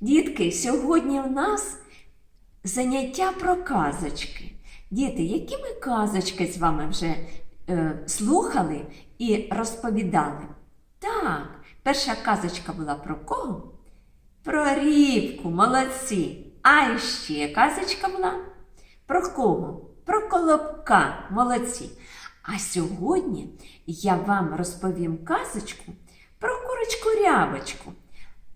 Дітки, сьогодні в нас заняття про казочки. Діти, які ми казочки з вами вже е, слухали і розповідали? Так, перша казочка була про кого? Про рівку, молодці. А ще казочка була про кого? Про колобка, молодці. А сьогодні я вам розповім казочку про курочку рябочку.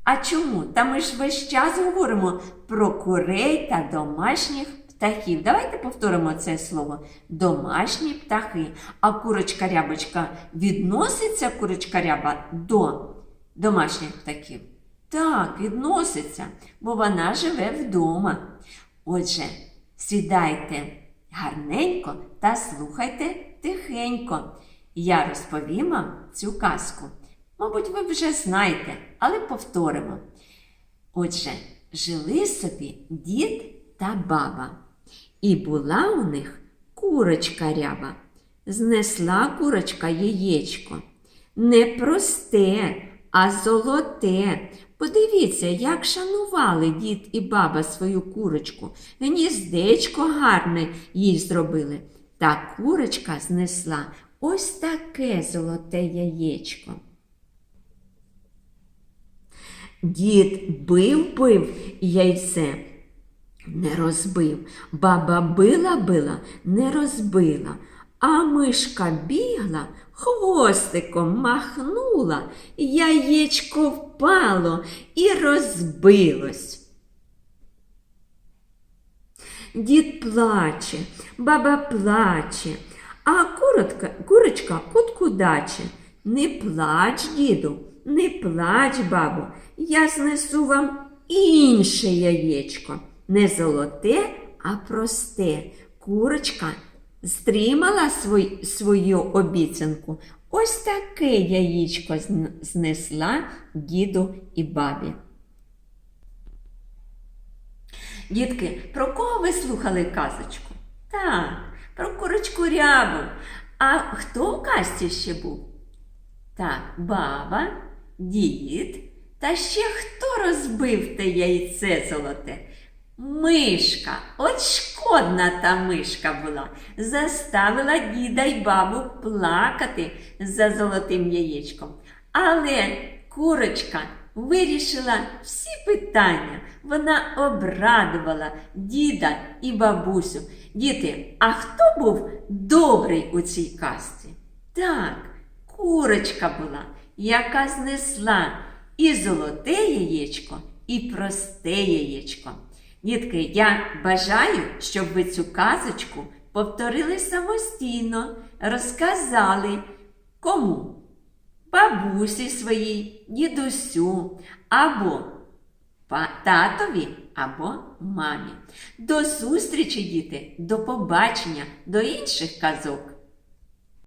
А чому? Та ми ж весь час говоримо про курей та домашніх птахів. Давайте повторимо це слово. Домашні птахи. А курочка рябочка відноситься курочка ряба до домашніх птахів? Так, відноситься, бо вона живе вдома. Отже, сідайте гарненько та слухайте тихенько. Я розповім вам цю казку. Мабуть, ви вже знаєте, але повторимо. Отже, жили собі дід та баба, і була у них курочка ряба. Знесла курочка яєчко. Не просте, а золоте. Подивіться, як шанували дід і баба свою курочку. Гніздечко гарне їй зробили. Та курочка знесла ось таке золоте яєчко. Дід бив бив яйце, не розбив. Баба била била, не розбила. А мишка бігла, хвостиком махнула, яєчко впало і розбилось. Дід плаче, баба плаче, а курочка, курочка куткудаче. Не плач, діду, не плач, бабо, я знесу вам інше яєчко. Не золоте, а просте. Курочка стримала свой, свою обіцянку. Ось таке яєчко знесла діду і бабі. Дітки, про кого ви слухали казочку? Так, про курочку рябу. А хто в казці ще був? Так, баба, дід, та ще хто розбив те яйце золоте? Мишка, от шкодна та мишка була, заставила діда й бабу плакати за золотим яєчком. Але курочка вирішила всі питання. Вона обрадувала діда і бабусю. Діти, а хто був добрий у цій казці? Так, курочка була, яка знесла і золоте яєчко, і просте яєчко. Дітки, я бажаю, щоб ви цю казочку повторили самостійно, розказали кому? Бабусі своїй, дідусю або татові або мамі. До зустрічі, діти, до побачення, до інших казок.